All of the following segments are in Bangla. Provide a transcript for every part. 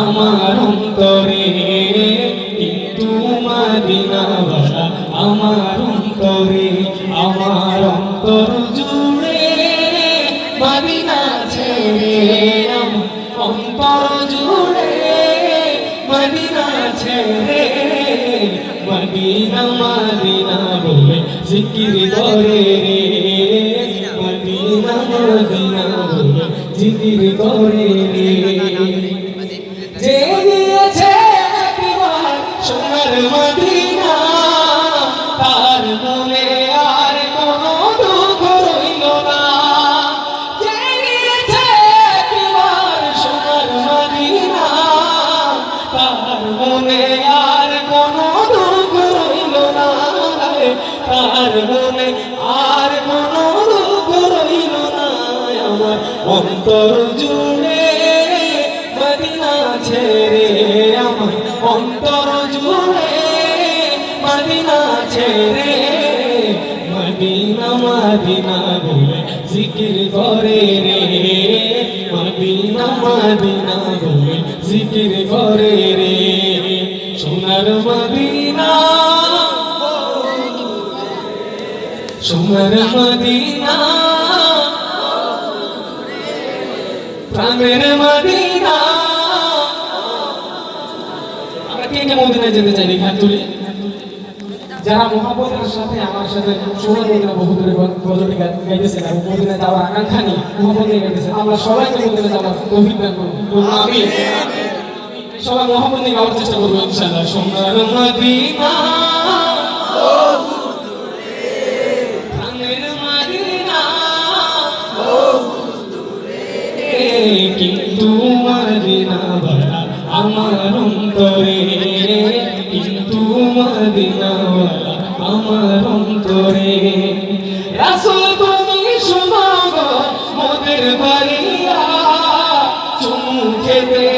আমার অন্তরে, কিন্তু মাদিনা ভাষা আমার অন্তরে, আমার অন্তর জুড়ে মাদিনা ছেড়ে অন্তর জুড়ে মাদিনা ছেড়ে, মদিনা মদিনা বলে জিকির করে রে। মদিনা মদিনা বলে জিকির করে রে। সোনার মদিনা, তার মনে আর কোনো দুঃখ রইল না। একবার সোনার মদিনা, তার মনে আর কোনো দুঃখ রইল না তার মনে আর কোনো দুঃখ রইল না। অন্তর জুড়ে মদিনা ছেড়ে মদিনা মদিনা বলে জিকির করে রে। মদিনা মদিনা বলে জিকির করে রে। সোনার মদিনা সোনার মদিনা, প্রাণের মদিনা। আমরা কে কে মদিনায় যেতে চাই? রেখা তুলি। যারা মহাবতের সাথে আমার সাথে মদিনা বহু দূরে গজলটি গা- গাইতেছেন এবং মদিনায় যাওয়ার আকাঙ্ক্ষা নিয়ে মহাবত নিয়ে গাইতেছেন আমরা সবাইকে মদিনায় যাওয়ার অভিজ্ঞান করব। আমি সবাই মহাবত নিয়ে গাওয়ার চেষ্টা করব, ইনশাআল্লাহ। সোনার মদিনা। মদিনা। কিন্তু মদিনা বলা আমার অন্তরে। অন্তরে রাসুল তুমি শোনাব মোদের বাড়িয়া চুমু খেতে।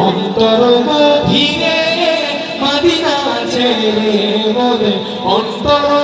অন্তর ধীরে মদিনা ছেড়ে মোদের অন্তর